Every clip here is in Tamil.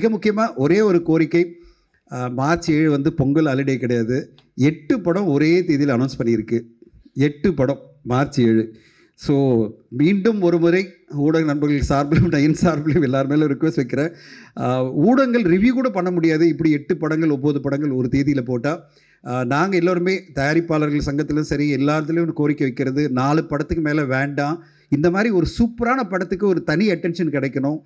மிக முக்கியமாக ஒரே ஒரு கோரிக்கை மார்ச் ஏழு வந்து பொங்கல் ஹாலிடே கிடையாது. எட்டு படம் ஒரே தேதியில் அனௌன்ஸ் பண்ணியிருக்கு. எட்டு படம் மார்ச் ஏழு. ஸோ மீண்டும் ஒரு முறை ஊடக நண்பர்கள் சார்பிலும் நயன் சார்பிலும் எல்லாருமே ரிக்வெஸ்ட் வைக்கிறேன். ஊடகங்கள் ரிவ்யூ கூட பண்ண முடியாது. இப்படி எட்டு படங்கள் ஒம்பது படங்கள் ஒரு தேதியில் போட்டால் நாங்கள் எல்லோருமே தயாரிப்பாளர்கள் சங்கத்திலும் சரி எல்லாத்துலேயும் கோரிக்கை வைக்கிறது. நாலு படத்துக்கு மேலே வேண்டாம். இந்த மாதிரி ஒரு சூப்பரான படத்துக்கு ஒரு தனி அட்டென்ஷன் கிடைக்கணும்.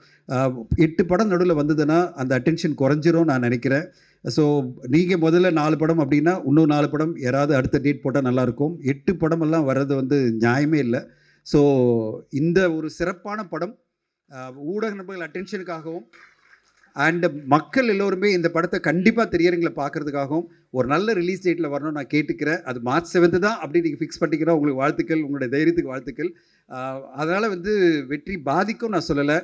எட்டு படம் நடுவில் வந்ததுன்னா அந்த அட்டென்ஷன் குறைஞ்சிரும் நான் நினைக்கிறேன். ஸோ நீங்கள் முதல்ல நாலு படம் அப்படின்னா இன்னும் நாலு படம் யாராவது அடுத்த டேட் போட்டால் நல்லாயிருக்கும். எட்டு படமெல்லாம் வர்றது வந்து நியாயமே இல்லை. ஸோ இந்த ஒரு சிறப்பான படம் ஊடக நண்பர்கள் அட்டென்ஷனுக்காகவும் அண்டு மக்கள் எல்லோருமே இந்த படத்தை கண்டிப்பாக திரையரங்கில் பார்க்கறதுக்காகவும் ஒரு நல்ல ரிலீஸ் டேட்டில் வரணும்னு நான் கேட்டுக்கிறேன். அது மார்ச் செவன்த்து தான் அப்படி நீங்கள் ஃபிக்ஸ் பண்ணிக்கிறேன் உங்களுக்கு வாழ்த்துக்கள் உங்களுடைய தைரியத்துக்கு வாழ்த்துக்கள். அதனால் வந்து வெற்றி பாதிக்கும் நான் சொல்லலை.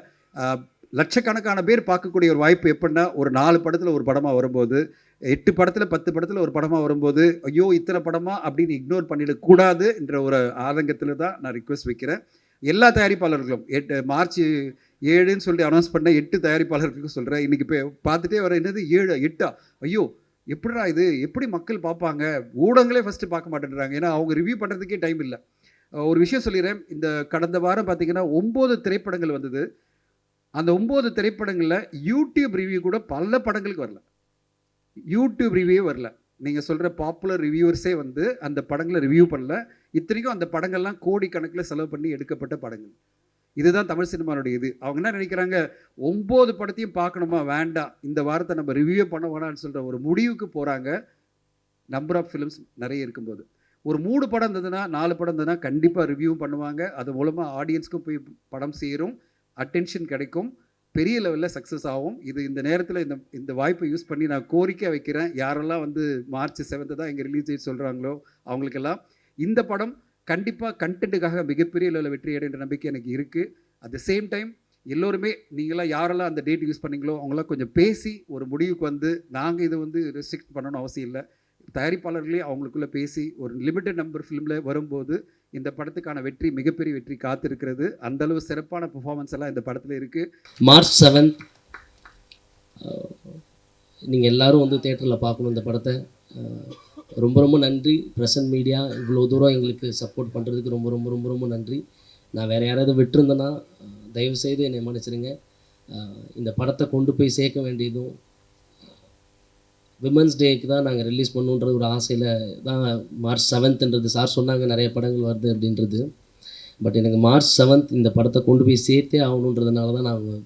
லட்சக்கணக்கான பேர் பார்க்கக்கூடிய ஒரு வாய்ப்பு எப்படின்னா ஒரு நாலு படத்தில் ஒரு படமாக வரும்போது எட்டு படத்தில் பத்து படத்தில் ஒரு படமாக வரும்போது ஐயோ இத்தனை படமா அப்படின்னு இக்னோர் பண்ணிடக்கூடாது என்ற ஒரு ஆதங்கத்தில் தான் நான் ரிக்வெஸ்ட் வைக்கிறேன். எல்லா தயாரிப்பாளர்களும் எட்டு மார்ச் ஏழுன்னு சொல்லி அனௌன்ஸ் பண்ண எட்டு தயாரிப்பாளர்களுக்கு சொல்கிறேன் இன்றைக்கி இப்போ பார்த்துட்டே வர என்னது? ஏழு எட்டா? ஐயோ எப்படிடா இது? எப்படி மக்கள் பார்ப்பாங்க? ஊடகங்களே ஃபஸ்ட்டு பார்க்க மாட்டேன்றாங்க. ஏன்னா அவங்க ரிவ்யூ பண்ணுறதுக்கே டைம் இல்லை. ஒரு விஷயம் சொல்லிடுறேன். இந்த கடந்த வாரம் பார்த்தீங்கன்னா ஒம்பது திரைப்படங்கள் வந்தது. அந்த ஒம்பது திரைப்படங்களில் யூடியூப் ரிவ்யூ கூட பல படங்களுக்கு வரல. யூடியூப் ரிவ்யூ வரல. நீங்கள் சொல்கிற பாப்புலர் ரிவ்யூவர்ஸே வந்து அந்த படங்களை ரிவ்யூ பண்ணல. இத்தனைக்கும் அந்த படங்கள்லாம் கோடிக்கணக்கில் செலவு பண்ணி எடுக்கப்பட்ட படங்கள். இதுதான் தமிழ் சினிமானுடைய இது. அவங்க என்ன நினைக்கிறாங்க? ஒம்பது படத்தையும் பார்க்கணுமா? வேண்டாம். இந்த வாரத்தை நம்ம ரிவ்யூ பண்ண வேணாம்னு சொல்கிற ஒரு முடிவுக்கு போகிறாங்க நம்பர் ஆஃப் ஃபிலிம்ஸ் நிறைய இருக்கும்போது. ஒரு மூணு படம் இருந்ததுன்னா நாலு படம் இருந்ததுன்னா கண்டிப்பாக ரிவ்யூவும் பண்ணுவாங்க. அது மூலமாக ஆடியன்ஸ்க்கும் போய் படம் சேரும். அட்டென்ஷன் கிடைக்கும். பெரிய லெவலில் சக்ஸஸ் ஆகும். இது இந்த நேரத்தில் இந்த இந்த வாய்ப்பை யூஸ் பண்ணி நான் கோரிக்கை வைக்கிறேன். யாரெல்லாம் வந்து மார்ச் செவன்த்து தான் எங்கள் ரிலீஸ் டேட் சொல்கிறாங்களோ அவங்களுக்கெல்லாம். இந்த படம் கண்டிப்பாக கண்டென்ட்டுக்காக மிகப்பெரிய லெவலில் வெற்றி அடைன்ற நம்பிக்கை எனக்கு இருக்குது அட் த சேம் டைம் எல்லோருமே நீங்களாம் யாரெல்லாம் அந்த டேட் யூஸ் பண்ணீங்களோ அவங்களாம் கொஞ்சம் பேசி ஒரு முடிவுக்கு வந்து நாங்கள் இதை வந்து ரெஸ்ட்ரிக்ட் பண்ணணும்னு அவசியம் இல்லை. தயாரிப்பாளர்களே அவங்களுக்குள்ளே பேசி ஒரு லிமிட்டட் நம்பர் ஃபிலிமில் வரும்போது இந்த படத்துக்கான வெற்றி மிகப்பெரிய வெற்றி காத்திருக்கிறது. அந்தளவு சிறப்பான பெர்ஃபார்மன்ஸ் எல்லாம் இந்த படத்தில் இருக்குது மார்ச் செவன்த் நீங்கள் எல்லாரும் வந்து தேட்டரில் பார்க்கணும் இந்த படத்தை. ரொம்ப ரொம்ப நன்றி. ப்ரெசன்ட் மீடியா இவ்வளோ தூரம் எங்களுக்கு சப்போர்ட் பண்ணுறதுக்கு ரொம்ப ரொம்ப ரொம்ப ரொம்ப நன்றி. நான் வேறு யாராவது விட்டுருந்தேன்னா தயவுசெய்து என்னை மன்னிச்சிடுங்க. இந்த படத்தை கொண்டு போய் சேர்க்க வேண்டியதும் விமன்ஸ் டேக்கு தான் நாங்கள் ரிலீஸ் பண்ணுன்ற ஒரு ஆசையில் தான் மார்ச் செவன்த்ன்றது சார் சொன்னாங்க நிறைய படங்கள் வருது அப்படின்றது. பட் எனக்கு மார்ச் செவன்த் இந்த படத்தை கொண்டு போய் சேர்த்தே ஆகணுன்றதுனால தான் நாங்கள்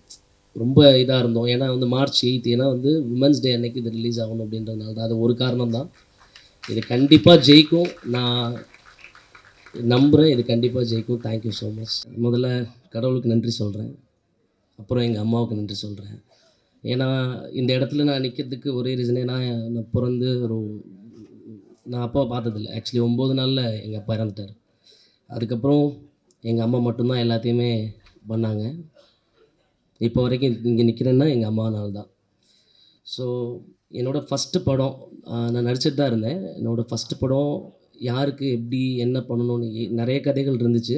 ரொம்ப இதாக இருந்தோம். ஏன்னா வந்து மார்ச் எயித் ஏன்னா வந்து விமன்ஸ் டே அன்னைக்கு இது ரிலீஸ் ஆகணும் அப்படின்றதுனால தான். அது ஒரு காரணம் தான் இது கண்டிப்பாக ஜெயிக்கும். நான் நம்புகிறேன் இது கண்டிப்பாக ஜெயிக்கும். தேங்க்யூ ஸோ மச் முதல்ல கடவுளுக்கு நன்றி சொல்கிறேன் அப்புறம் எங்கள் அம்மாவுக்கு நன்றி சொல்கிறேன் ஏன்னா இந்த இடத்துல நான் நிற்கிறதுக்கு ஒரே ரீசனே நான் நான் பிறந்து ஒரு நான் அப்பாவை பார்த்ததில்ல. ஆக்சுவலி ஒம்பது நாளில் எங்கள் அப்பா இறந்துட்டார். அதுக்கப்புறம் எங்கள் அம்மா மட்டும்தான் எல்லாத்தையுமே பண்ணாங்க. இப்போ வரைக்கும் இங்கே நிற்கிறேன்னா எங்கள் அம்மானால தான் ஸோ என்னோடய ஃபஸ்ட்டு படம் நான் நடிச்சிட்டு தான் இருந்தேன். என்னோடய ஃபஸ்ட்டு படம் யாருக்கு எப்படி என்ன பண்ணணும்னு நிறைய கதைகள் இருந்துச்சு.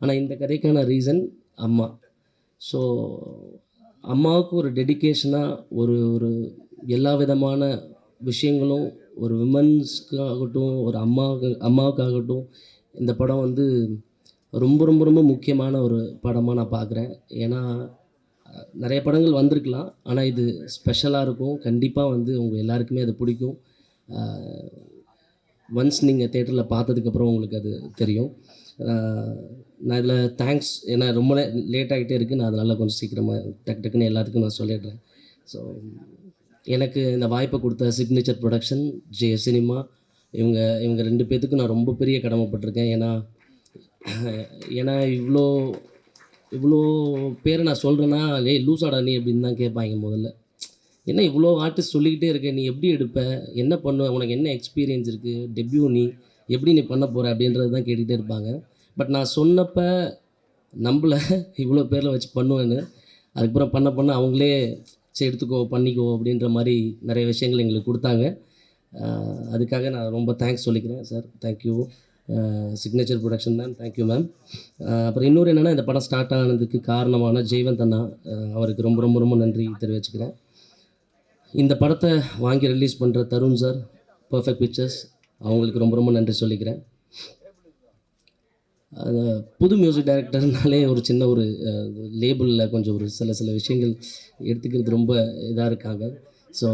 ஆனால் இந்த கதைக்கான ரீசன் அம்மா. ஸோ அம்மாவுக்கு ஒரு டெடிகேஷனாக ஒரு ஒரு எல்லா விதமான விஷயங்களும் ஒரு விமன்ஸ்க்கு ஆகட்டும் ஒரு அம்மாவுக்கு அம்மாவுக்காகட்டும் இந்த படம் வந்து ரொம்ப ரொம்ப ரொம்ப முக்கியமான ஒரு படமாக நான் பார்க்குறேன். ஏன்னா நிறைய படங்கள் வந்திருக்கலாம். ஆனால் இது ஸ்பெஷலாக இருக்கும். கண்டிப்பாக வந்து உங்கள் எல்லாருக்குமே அது பிடிக்கும். ஒன்ஸ் நீங்கள் தேட்டரில் பார்த்ததுக்கப்புறம் உங்களுக்கு அது தெரியும். நான் இதில் தேங்க்ஸ் ஏன்னா ரொம்ப லேட் ஆகிட்டே இருக்குது நான் அதனால் கொஞ்சம் சீக்கிரமாக டக்கு டக்குன்னு எல்லாத்துக்கும் நான் சொல்லிடுறேன். ஸோ எனக்கு இந்த வாய்ப்பை கொடுத்த சிக்னேச்சர் ப்ரொடக்ஷன் ஜே சினிமா இவங்க இவங்க ரெண்டு பேர்த்துக்கும் நான் ரொம்ப பெரிய கடமைப்பட்டிருக்கேன். ஏன்னா ஏன்னா இவ்வளோ இவ்வளோ பேரை நான் சொல்கிறேன்னா லே லூசாடா நீ அப்படின்னு தான் கேட்பாங்க முதல்ல. என்ன இவ்வளோ ஆர்டிஸ்ட் சொல்லிக்கிட்டே இருக்க நீ எப்படி எடுப்ப? என்ன பண்ணுவ உனக்கு என்ன எக்ஸ்பீரியன்ஸ் இருக்குது டெபியூ நீ எப்படி நீ பண்ண போகிற அப்படின்றது தான் கேட்டுக்கிட்டே இருப்பாங்க. பட் நான் சொன்னப்போ நம்மளை இவ்வளோ பேரில் வச்சு பண்ணுவேன்னு. அதுக்கப்புறம் பண்ண பண்ண அவங்களே சரி எடுத்துக்கோ பண்ணிக்கோ அப்படின்ற மாதிரி நிறைய விஷயங்கள் எங்களுக்கு கொடுத்தாங்க. அதுக்காக நான் ரொம்ப தேங்க்ஸ் சொல்லிக்கிறேன் sir thank you signature production ma'am thank you ma'am அப்புறம் இன்னொரு என்னென்னா இந்த படம் ஸ்டார்ட் ஆனதுக்கு காரணமான ஜெய்வந்த் அண்ணா அவருக்கு ரொம்ப ரொம்ப ரொம்ப நன்றி தெரிவிச்சுக்கிறேன். இந்த படத்தை வாங்கி ரிலீஸ் பண்ணுற தருண் சார் பர்ஃபெக்ட் பிக்சர்ஸ் அவங்களுக்கு ரொம்ப ரொம்ப நன்றி சொல்லிக்கிறேன். புது மியூசிக் டைரக்டர்னாலே ஒரு சின்ன ஒரு லேபிளில் கொஞ்சம் ஒரு சில சில விஷயங்கள் எடுத்துக்கிறது ரொம்ப இதாக இருக்காங்க. ஸோ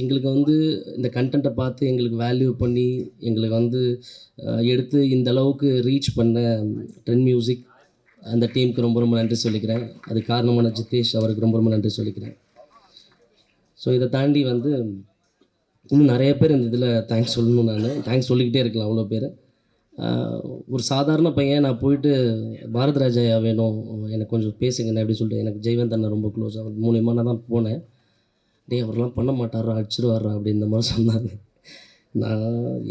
எங்களுக்கு வந்து இந்த கண்டென்ட்டை பார்த்து எங்களுக்கு வேல்யூ பண்ணி எங்களுக்கு வந்து எடுத்து இந்த அளவுக்கு ரீச் பண்ண ட்ரெண்ட் மியூசிக் அந்த டீமுக்கு ரொம்ப ரொம்ப நன்றி சொல்லிக்கிறேன். அது காரணமான ஜிதேஷ் அவருக்கு ரொம்ப ரொம்ப நன்றி சொல்லிக்கிறேன். ஸோ இதை தாண்டி வந்து இன்னும் நிறைய பேர் இந்த இதில் தேங்க்ஸ் சொல்லணும் நான் தேங்க்ஸ் சொல்லிக்கிட்டே இருக்கலாம் அவ்வளோ பேர். ஒரு சாதாரண பையன் நான் போயிட்டு பாரத் ராஜாயா வேணும் எனக்கு கொஞ்சம் பேசுங்கண்ணே அப்படின்னு சொல்லிட்டு எனக்கு ஜெய்வந்த் அண்ணன் ரொம்ப க்ளோஸ் அவர் மூலியமாக நான் தான் போனேன். டேய் அவர்லாம் பண்ண மாட்டாரா அடிச்சிடுவாரா அப்படின்ற மாதிரி சொன்னாங்க நான்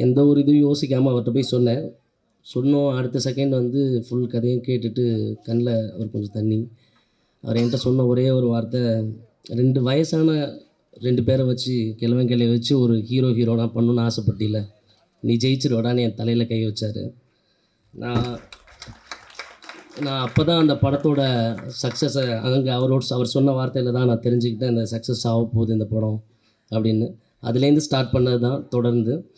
எந்த ஒரு இதுவும் யோசிக்காமல் அவர்கிட்ட போய் சொன்னேன். சொன்னோம் அடுத்த செகண்ட் வந்து ஃபுல் கதையும் கேட்டுட்டு கண்ணில் அவர் கொஞ்சம் தண்ணி. அவர் என்கிட்ட சொன்ன ஒரே ஒரு வார்த்தை ரெண்டு வயசான ரெண்டு பேரை வச்சு கிழவன் கிளைய வச்சு ஒரு ஹீரோ ஹீரோனா பண்ணணும்னு ஆசைப்பட்டில. நீ ஜெயிச்சிருவடான்னு என் தலையில் கை வச்சார். நான் நான் அப்போ தான் அந்த படத்தோட சக்ஸஸை அங்கே அவரோட அவர் சொன்ன வார்த்தையில் தான் நான் தெரிஞ்சுக்கிட்டேன் இந்த சக்ஸஸ் ஆக போகுது இந்த படம் அப்படின்னு. அதுலேருந்து ஸ்டார்ட் பண்ணது தான் தொடர்ந்து.